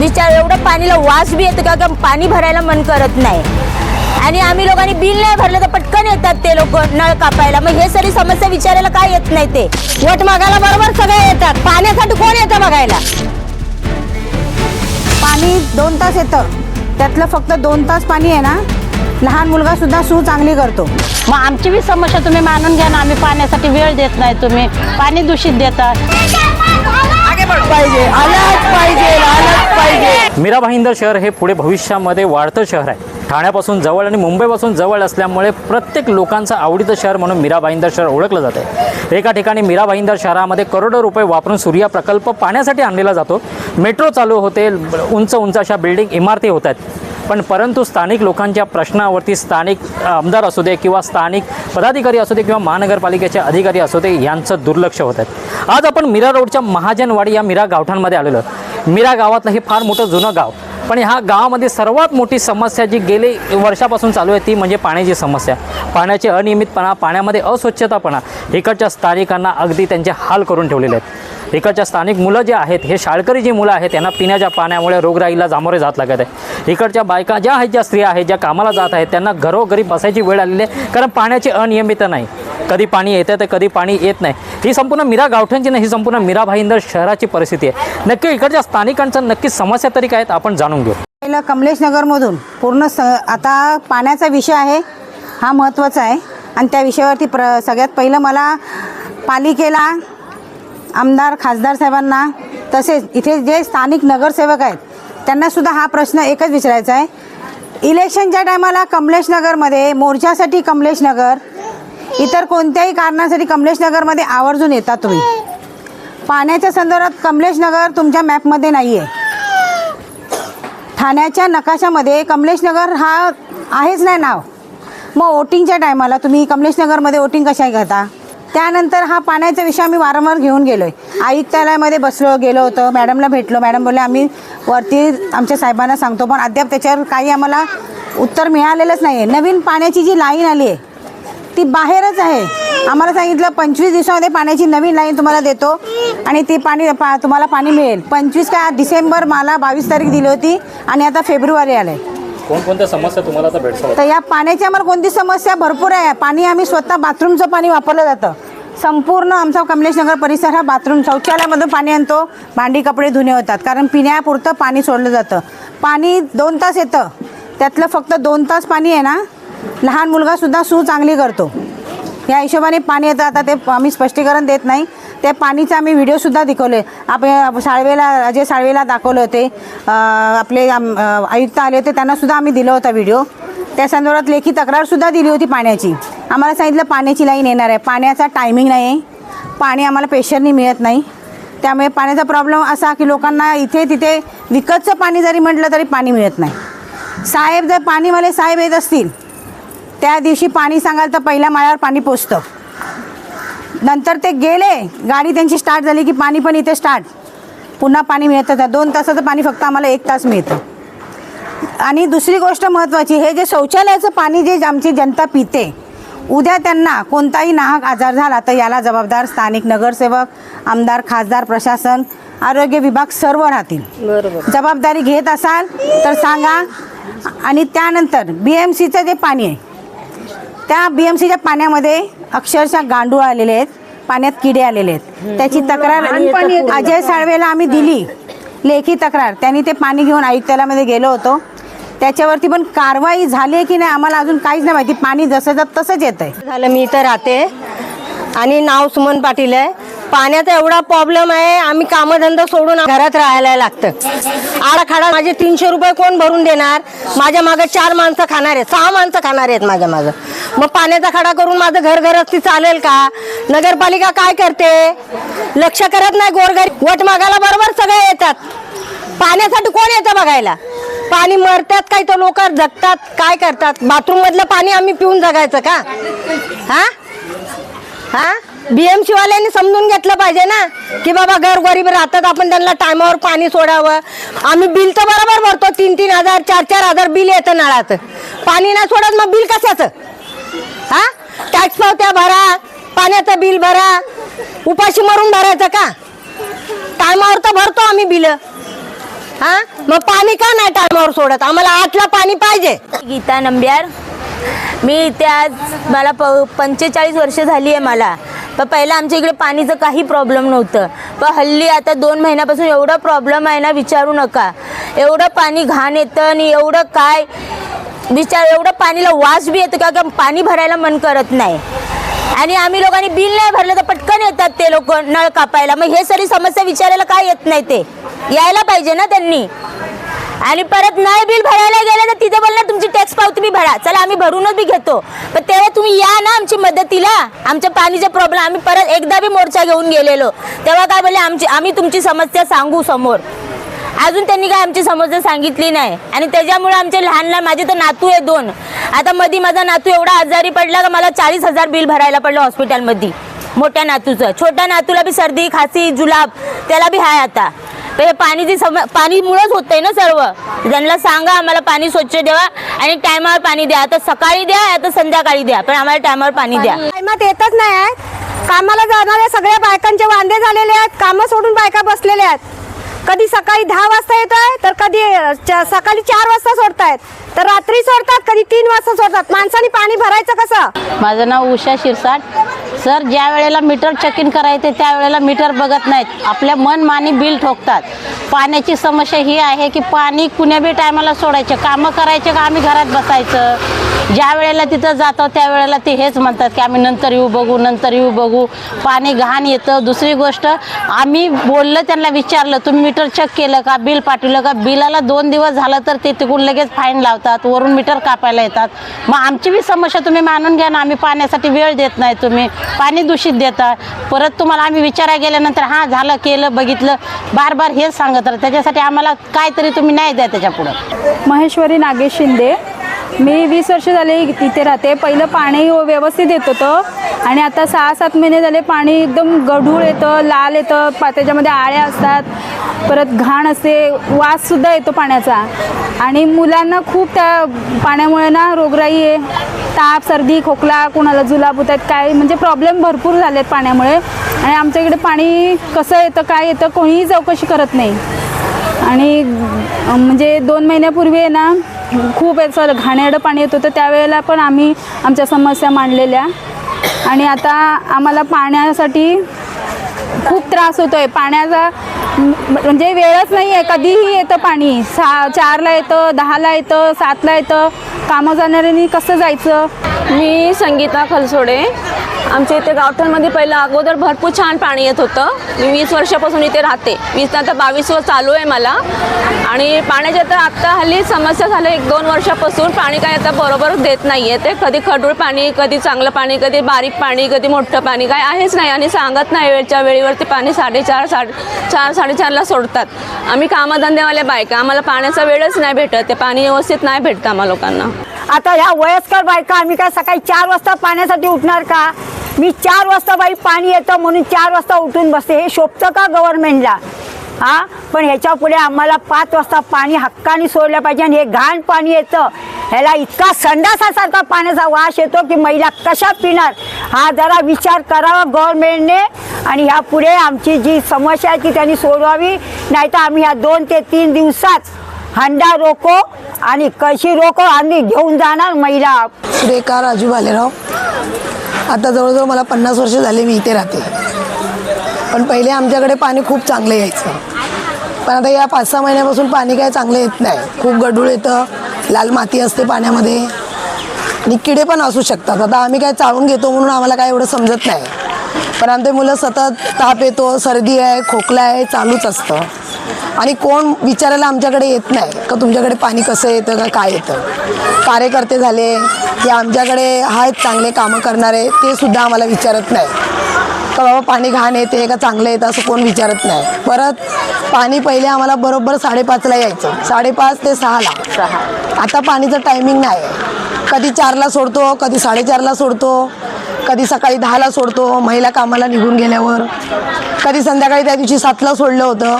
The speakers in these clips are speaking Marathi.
विचार एवढं पाणीला वास बी येतो का पाणी भरायला मन करत नाही. आणि आम्ही लोकांनी बिल नाही भरलं तर पटकन येतात ते लोक नळ कापायला. मग हे सगळी समस्या विचारायला काय येत नाही ते? वट मागायला बरोबर सगळे येतात. पाण्यासाठी कोण येतं बघायला? पाणी दोन तास येतं. त्यातलं फक्त दोन तास पाणी आहे ना लहान मुलगा सुद्धा सू चांगली करतो. मग आमची बी समस्या तुम्ही मानून घ्या ना आम्ही पाण्यासाठी वेळ देत नाही तुम्ही. पाणी दूषित देता. पाहिजे पाहिजे. पाहिजे मीरा भाईंदर शहर हे पुढे भविष्यामध्ये वाढतं शहर आहे. ठाण्यापासून जवळ आणि मुंबईपासून जवळ असल्यामुळे प्रत्येक लोकांचं आवडीचं शहर म्हणून मीरा भाईंदर शहर ओळखलं जातं एका ठिकाणी मीरा भाईंदर शहरामध्ये करोडो रुपये वापरून सूर्या प्रकल्प पाण्यासाठी आणलेला जातो. मेट्रो चालू होते उंच उंच अशा बिल्डिंग इमारती होत आहेत. पण परंतु स्थानिक लोकांच्या प्रश्नावरती स्थानिक आमदार असू दे किंवा स्थानिक पदाधिकारी असू दे किंवा महानगरपालिकेचे अधिकारी असू दे यांचं दुर्लक्ष होत आहे. आज आपण मीरा रोडच्या महाजनवाडी या मीरा गावठांमध्ये आलेलो मीरा गावातलं हे फार मोठं जुनं गाव. पण ह्या गावामध्ये सर्वात मोठी समस्या जी गेली वर्षापासून चालू आहे ती म्हणजे पाण्याची समस्या. पाण्याचे अनियमितपणा पाण्यामध्ये अस्वच्छतापणा इकडच्या स्थानिकांना अगदी त्यांचे हाल करून ठेवलेले आहेत. इकडच्या स्थानिक मुलं जे आहेत हे शाळकरी जी मुलं आहेत त्यांना पिण्याच्या पाण्यामुळे रोगराईला सामोरे जात लागत आहे. इकडच्या बायका ज्या आहेत ज्या स्त्रिया आहेत ज्या कामाला जात आहेत त्यांना घरोघरी बसायची वेळ आलेली आहे कारण पाण्याची अनियमित नाही. कधी पाणी येतं तर कधी पाणी येत नाही. ही संपूर्ण मीरा गावठ्यांची नाही ही संपूर्ण मीरा भाईंदर शहराची परिस्थिती आहे. नक्की इकडच्या स्थानिकांचं नक्की समस्या तरी काय आहेत आपण जाणून घेऊ. पहिलं कमलेशनगरमधून पूर्ण स आता पाण्याचा विषय आहे हा महत्त्वाचा आहे. आणि त्या विषयावरती प्र सगळ्यात पहिलं मला पालिकेला आमदार खासदार साहेबांना तसेच इथे जे स्थानिक नगरसेवक आहेत त्यांनासुद्धा हा प्रश्न एकच विचारायचा आहे. इलेक्शनच्या टायमाला कमलेश नगरमध्ये मोर्चासाठी कमलेश नगर इतर कोणत्याही कारणासाठी कमलेश नगरमध्ये आवर्जून येता तुम्ही. पाण्याच्या संदर्भात कमलेश नगर तुमच्या मॅपमध्ये नाही आहे ठाण्याच्या नकाशामध्ये कमलेश नगर हा आहेच नाही नाव. मग वोटिंगच्या टायमाला तुम्ही कमलेश नगरमध्ये वोटिंग कशा घेता? त्यानंतर हा पाण्याचा विषय आम्ही वारंवार घेऊन गेलो आहे आयुक्तालयामध्ये बसलो गेलो होतो. मॅडमला भेटलो. मॅडम बोलले आम्ही वरती आमच्या साहेबांना सांगतो पण अद्याप त्याच्यावर काही आम्हाला उत्तर मिळालेलंच नाही आहे नवीन पाण्याची जी लाईन आली आहे ती बाहेरच आहे. आम्हाला सांगितलं पंचवीस दिवसामध्ये पाण्याची नवीन लाईन तुम्हाला देतो आणि ती पाणी पा तुम्हाला पाणी मिळेल. पंचवीस काय डिसेंबर मला बावीस तारीख दिली होती आणि आता फेब्रुवारी आलं आहे कोणकोणत्या समस्या तुम्हाला आता भेटतात तर या पाण्याची आम्हाला कोणती समस्या भरपूर आहे. पाणी आम्ही स्वतः बाथरूमचं पाणी वापरलं जातं. संपूर्ण आमचा कमलेशनगर परिसर हा बाथरूम शौचालयामधून पाणी आणतो. भांडी कपडे धुणे होतात. कारण पिण्यापुरतं पाणी सोडलं जातं. पाणी दोन तास येतं. त्यातलं फक्त दोन तास पाणी आहे ना लहान मुलगासुद्धा सू चांगली करतो. या हिशोबाने पाणी येतं. आता ते आम्ही स्पष्टीकरण देत नाही. त्या पाणीचा आम्ही व्हिडिओसुद्धा दाखवले. आपण साळवेला अजय साळवेला दाखवले होते. आपले आयुक्त आले होते त्यांनासुद्धा आम्ही दिला होता व्हिडिओ त्या संदर्भात लेखी तक्रारसुद्धा दिली होती पाण्याची. आम्हाला सांगितलं पाण्याची लाईन येणार आहे. पाण्याचा टायमिंग नाही आहे. पाणी आम्हाला पेशरनी मिळत नाही. त्यामुळे पाण्याचा प्रॉब्लेम असा की लोकांना इथे तिथे विकतचं पाणी जरी म्हटलं तरी पाणी मिळत नाही. साहेब जर पाणीवाले साहेब येत असतील त्या दिवशी पाणी सांगाल तर पहिल्या माळ्यावर पाणी पोचतं. नंतर ते गेले गाडी त्यांची स्टार्ट झाली की पाणी पण इथे स्टार्ट पुन्हा पाणी मिळतं. दोन तासाचं पाणी फक्त आम्हाला एक तास मिळतं. आणि दुसरी गोष्ट महत्त्वाची हे जे शौचालयाचं पाणी जे आमची जनता पिते उद्या त्यांना कोणताही नाहक आजार झाला तर याला जबाबदार स्थानिक नगरसेवक आमदार खासदार प्रशासन आरोग्य विभाग सर्व राहतील. जबाबदारी घेत असाल तर सांगा. आणि त्यानंतर बी एम सीचं जे पाणी आहे त्या बी एम सीच्या पाण्यामध्ये अक्षरशः गांडूळ आलेले आहेत पाण्यात किडे आलेले आहेत. त्याची तक्रार अजय साळवेला आम्ही दिली. लेखी तक्रार. त्यांनी ते पाणी घेऊन आयुक्तालयामध्ये गेलो होतो. त्याच्यावरती पण कारवाई झाली आहे की नाही आम्हाला अजून काहीच नाही माहिती. पाणी जसं जात तसंच येत आहे झालं मी इथं राहते. आणि नाव सुमन पाटील आहे. पाण्याचा एवढा प्रॉब्लेम आहे आम्ही कामधंदा सोडून घरात राहायला लागतं. आडाखाडा माझे तीनशे रुपये कोण भरून देणार? माझ्या मागं चार माणसं खाणार आहेत सहा माणसं खाणार आहेत माझ्या मागं. मग पाण्याचा खडा करून माझं घर घरस्ती चालेल का? नगरपालिका काय करते? लक्ष करत नाही गोरगरीब वट मागायला बरोबर सगळे येतात. पाण्यासाठी कोण येतं बघायला? पाणी मरतात काही तर लोक जगतात काय करतात? बाथरूम मधलं पाणी आम्ही पिऊन जगायचं का? हा? हा? बीएमसी वाल्यांनी समजून घेतलं पाहिजे ना की बाबा घर गरीब राहतात आपण त्यांना टायमावर पाणी सोडावं. आम्ही बिल तर बरोबर भरतो तीन तीन हजार चार चार हजार बिल येतं नळाचं पाणी नाही सोडत मग बिल कशाचं? हा? टॅक्स पावत्या भरा पाण्याचं बिल भरा. उपाशी मरून भरायचं का? टायमावर तर भरतो आम्ही बिल. हा? मग पाणी का नाही टायमावर सोडत? आम्हाला आठला पाणी पाहिजे. गीता नंब्यार मी इथे आज मला प पंचेचाळीस वर्ष झाली आहे मला. पण पहिलं आमच्या इकडे पाणीचं काही प्रॉब्लेम नव्हतं. पण हल्ली आता दोन महिन्यापासून एवढा प्रॉब्लेम आहे ना विचारू नका. एवढं पाणी घाण येतं आणि एवढं काय विचार एवढं पाणीला वास बी येतो का पाणी भरायला मन करत नाही. आणि आम्ही लोकांनी बिल नाही भरलं तर पटकन येतात ते लोक नळ कापायला. मग हे सारी समस्या विचारायला काय येत नाही ते? यायला पाहिजे ना त्यांनी. आणि परत नळ बिल भरायला गेलं तर तिथे बोलणार तुमची टॅक्स पावती बी भरा. चला आम्ही भरूनच बी घेतो. पण तेव्हा तुम्ही या ना आमची मदतीला. आमच्या पाणीचा प्रॉब्लेम आम्ही परत एकदा बी मोर्चा घेऊन गेलेलो. तेव्हा काय बोलले आमची आम्ही तुमची समस्या सांगू समोर. अजून त्यांनी काय आमची समस्या सांगितली नाही. आणि त्याच्यामुळे आमचे लहान लहान माझे तर नातू आहे दोन. आता मधी माझा नातू एवढा आजारी पडला का मला चाळीस हजार बिल भरायला पडलं हॉस्पिटलमध्ये मोठ्या नातूचं. छोट्या नातूला बी सर्दी खासी जुलाब त्याला बी हाय आता. तर हे पाणीची सम पाणीमुळंच होतंय ना सर्व. त्यांना सांगा आम्हाला पाणी स्वच्छ द्यावा आणि टायमावर पाणी द्या. आता सकाळी द्या आता संध्याकाळी द्या पण आम्हाला टायमावर पाणी द्या. टायमात येतच नाही आहेत. कामाला जाणाऱ्या सगळ्या बायकांचे वांदे झालेले आहेत. कामं सोडून बायका बसलेल्या आहेत. कधी सकाळी दहा वाजता येत आहे तर कधी सकाळी चार वाजता सोडतायत तर रात्री सोडतात कधी तीन वाजता सोडतात. माणसाने पाणी भरायचं कसं? माझं नाव उषा शिरसाट. सर ज्या वेळेला मीटर चेक इन करायचे त्यावेळेला मीटर बघत नाहीत. आपल्या मनमानी बिल ठोकतात. पाण्याची समस्या ही आहे की पाणी कुण्या बी टायमाला सोडायचे? कामं करायचे का आम्ही घरात बसायचं? ज्या वेळेला तिथं जातो त्यावेळेला ते हेच म्हणतात की आम्ही नंतर येऊ बघू नंतर येऊ बघू. पाणी घाण येतं. दुसरी गोष्ट आम्ही बोललं त्यांना विचारलं तुम्ही मीटर चेक केलं का? बिल पाठवलं का? बिलाला दोन दिवस झालं तर ते तिकडून लगेच फाईन लावतात. वरून मीटर कापायला येतात. मग आमची बी समस्या तुम्ही मानून घ्या ना. आम्ही पाण्यासाठी वेळ देत नाही तुम्ही. पाणी दूषित देता. परत तुम्हाला आम्ही विचारायला गेल्यानंतर हां झालं केलं बघितलं. बार बार हेच सांगत राहतं त्याच्यासाठी आम्हाला काहीतरी तुम्ही नाही द्या त्याच्यापुढं. महेश्वरी नागेश शिंदे मी वीस वर्ष झाले इथे राहते. पहिलं पाणी हो- व्यवस्थित येत होतं. आणि आता सहा सात महिने झाले पाणी एकदम गढूळ येतं लाल येतं. पा त्याच्यामध्ये आळ्या असतात. परत घाण असते. वाससुद्धा येतो पाण्याचा. आणि मुलांना खूप त्या पाण्यामुळे ना रोगराई आहे. ताप सर्दी खोकला कोणाला जुलाब होत आहेत. काय म्हणजे प्रॉब्लेम भरपूर झाले आहेत पाण्यामुळे. आणि आमच्या इकडे पाणी कसं येतं काय येतं कोणीही चौकशी करत नाही. आणि म्हणजे दोन महिन्यापूर्वी आहे ना खूप याचं घाणेरडं पाणी येत होतं. त्यावेळेला पण आम्ही आमच्या समस्या मांडलेल्या. आणि आता आम्हाला पाण्यासाठी खूप त्रास होतो आहे पाण्याचा म्हणजे वेळच नाही आहे कधीही येतं पाणी. सा चारला येतं दहाला येतं सातला येतं. कामं जाणाऱ्यांनी कसं जायचं? मी संगीता खलसोडे. आमच्या इथे गावठणमध्ये पहिलं अगोदर भरपूर छान पाणी येत होतं. मी वीस वर्षापासून इथे राहते. वीस आता बावीस वर चालू आहे मला. आणि पाण्याच्या तर आत्ता हल्ली समस्या झालं एक दोन वर्षापासून. पाणी काय आता बरोबर देत नाही आहे ते. कधी खडूळ पाणी कधी चांगलं पाणी कधी बारीक पाणी कधी मोठं पाणी काय आहेच नाही. आणि सांगत नाही वेळच्या वेळेवरती पाणी साडेचार साडे चार साडेचारला सोडतात. आम्ही कामधंदेवाल्या बायका. आम्हाला पाण्याचा वेळच नाही भेटत. ते पाणी व्यवस्थित नाही भेटतं आम्हा लोकांना. आता ह्या वयस्कर बायका आम्ही काय सकाळी चार वाजता पाण्यासाठी उठणार का? मी चार वाजता बाई पाणी येतं म्हणून चार वाजता उठून बसते. हे शोभतं का गव्हर्नमेंटला हा? पण ह्याच्या पुढे आम्हाला पाच वाजता पाणी हक्काने सोडलं पाहिजे आणि हे घाण पाणी येतं. ह्याला इतका संडासासारखा पाण्याचा वास येतो की महिला कशा पिणार? हा जरा विचार करावा गव्हर्नमेंटने आणि ह्या पुढे आमची जी समस्या आहे ती त्यांनी सोडवावी. नाहीतर आम्ही ह्या दोन ते तीन दिवसात हंडा रोको आणि कशी रोको आम्ही घेऊन जाणार महिला. सुरेखा राजू भालेराव आता जवळजवळ मला पन्नास वर्ष झाले मी इथे राहते. पण पहिले आमच्याकडे पाणी खूप चांगलं यायचं. पण आता या पाच सहा महिन्यापासून पाणी काय चांगलं येत नाही. खूप गढूळ येतं लाल माती असते पाण्यामध्ये. आणि किडे पण असू शकतात. आता आम्ही काय चाळून घेतो म्हणून आम्हाला काय एवढं समजत नाही. पण आमचे मुलं सतत ताप येतो सर्दी आहे खोकला आहे चालूच असतं. आणि कोण विचारायला आमच्याकडे येत नाही. का तुमच्याकडे पाणी कसं येतं का काय येतं? कार्यकर्ते झाले की आमच्याकडे आहेत चांगले कामं करणारे ते सुद्धा आम्हाला विचारत नाही. का बाबा पाणी घाण येते का चांगलं येतं असं कोण विचारत नाही. परत पाणी पहिले आम्हाला बरोबर साडेपाचला यायचं. साडेपाच ते सहाला आता पाणीचं टायमिंग नाही. कधी चारला सोडतो कधी साडेचारला सोडतो कधी सकाळी दहाला सोडतो महिला कामाला निघून गेल्यावर. कधी संध्याकाळी त्या दिवशी सातला सोडलं होतं?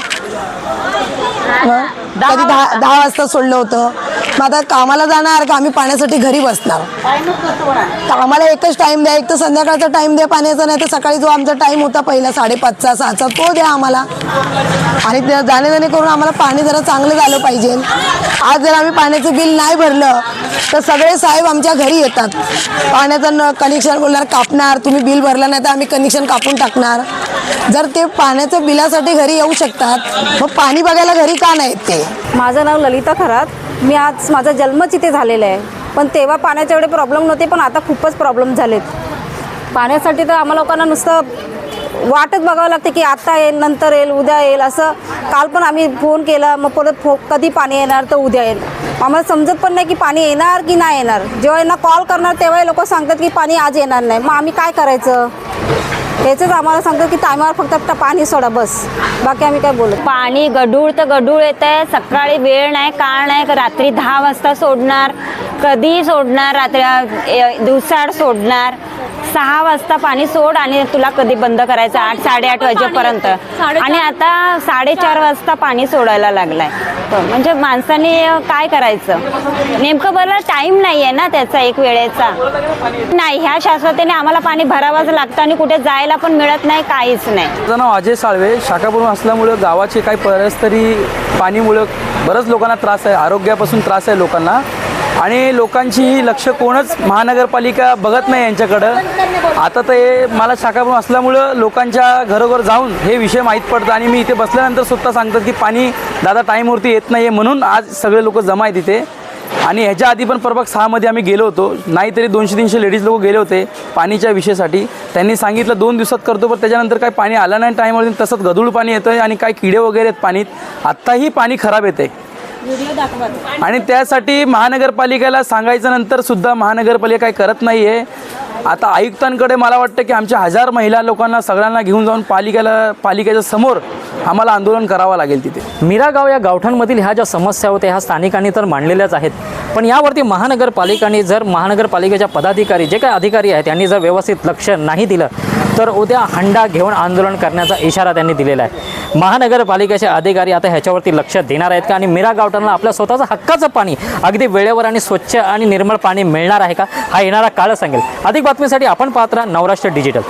कधी दहा दहा वाजता सोडलं होतं. मग आता कामाला जाणार का? आम्ही पाण्यासाठी घरी बसणार. कामाला आम्हाला एकच टाईम द्या. एक तर संध्याकाळचा टाईम द्या पाण्याचा नाही तर सकाळी जो आमचा टाईम होता पहिला साडेपाचचा सहाचा तो द्या आम्हाला. आणि जाणे जाणे करून आम्हाला पाणी जरा चांगलं झालं पाहिजे. आज जर आम्ही पाण्याचं बिल नाही भरलं तर सगळे साहेब आमच्या घरी येतात. पाण्याचं न कनेक्शन बोलणार कापणार तुम्ही बिल भरलं नाही तर आम्ही कनेक्शन कापून टाकणार. जर ते पाण्याच्या बिलासाठी घरी येऊ शकतात मग पाणी बघायला घरी का नाही ते? माझं नाव ललिता खरात. मी आज माझा जन्मच इथे झालेला आहे. पण तेव्हा पाण्याचे एवढे प्रॉब्लेम नव्हते पण आता खूपच प्रॉब्लेम झालेत. पाण्यासाठी तर आम्हाला लोकांना नुसतं वाटच बघावं लागते की आत्ता येईल नंतर येईल उद्या येईल असं काल पण आम्ही फोन केला मग परत फो कधी पाणी येणार तर उद्या येईल. आम्हाला समजत पण नाही की पाणी येणार की नाही येणार. जेव्हा यांना कॉल करणार तेव्हा लोक सांगतात की पाणी आज येणार नाही. मग आम्ही काय करायचं? याचंच आम्हाला सांगतो की टायमावर फक्त पाणी सोडा बस. बाकी आम्ही काय बोलू पाणी गढूळ तर गढूळ येत आहे सकाळी वेळ नाही काळ नाही. का रात्री दहा वाजता सोडणार कधी सोडणार रात्री ए- दिवसाआड सोडणार. सहा वाजता पाणी सोड आणि तुला कधी बंद करायचं? आठ साडेआठ वाजेपर्यंत. आणि आता साडेचार वाजता पाणी सोडायला लागलाय. म्हणजे माणसाने काय करायचं? नेमकं बरं टाईम नाही आहे ना त्याचा एक वेळेचा. नाही ह्या शाश्वतीने आम्हाला पाणी भरावंच लागतं आणि कुठे जायला पण मिळत नाही काहीच नाही. माझं नाव अजय साळवे. शाखाप्रमुख असल्यामुळं गावाचे काही परिस्थिती पाणीमुळं बरंच लोकांना त्रास आहे. आरोग्यापासून त्रास आहे लोकांना. आणि लोकांची ही लक्ष कोणच महानगरपालिका बघत नाही यांच्याकडं. आता तर हे मला शाखाप्रमुख असल्यामुळं लोकांच्या घरोघर जाऊन हे विषय माहीत पडतं आणि मी इथे बसल्यानंतर सुद्धा सांगतात की पाणी दादा टाईमवरती येत नाही आहे म्हणून आज सगळे लोक जमा आहेत इथे. आणि ह्याच्या आधी पण प्रभाग सहामध्ये आम्ही गेलो होतो. नाहीतरी दोनशे तीनशे लेडीज लोक गेले होते पाणीच्या विषयासाठी. त्यांनी सांगितलं दोन दिवसात करतो पण त्याच्यानंतर काही पाणी आलं नाही टाईमवरती तसंच गदूळ पाणी येतं आहे आणि काही किडे वगैरे आहेत पाणीत. आत्ताही पाणी खराब येते आणि त्यासाठी महानगरपालिकेला सांगायचं नंतर सुद्धा महानगरपालिका काही करत नाही आहे आता आयुक्तांकडे मला वाटतं की आमच्या हजार महिला लोकांना सगळ्यांना घेऊन जाऊन पालिकेला पालिकेच्या समोर आम्हाला आंदोलन करावं लागेल तिथे. मीरा गाव या गावठांमधील ह्या ज्या समस्या होत्या ह्या स्थानिकांनी तर मांडलेल्याच आहेत. पण यावरती महानगरपालिकांनी जर महानगरपालिकेच्या पदाधिकारी जे काही अधिकारी आहेत त्यांनी जर व्यवस्थित लक्ष नाही दिलं तर उद्या हंडा घेऊन आंदोलन करण्याचा इशारा त्यांनी दिलेला आहे. महानगरपालिकेचे अधिकारी आता ह्याच्यावरती लक्ष देणार आहेत का? आणि मीरा गावठांना आपल्या स्वतःचं हक्काचं पाणी अगदी वेळेवर आणि स्वच्छ आणि निर्मळ पाणी मिळणार आहे का? हा येणारा काळ सांगेल. अधिक बातमीसाठी आपण पाहत राहा नवराष्ट्र डिजिटल.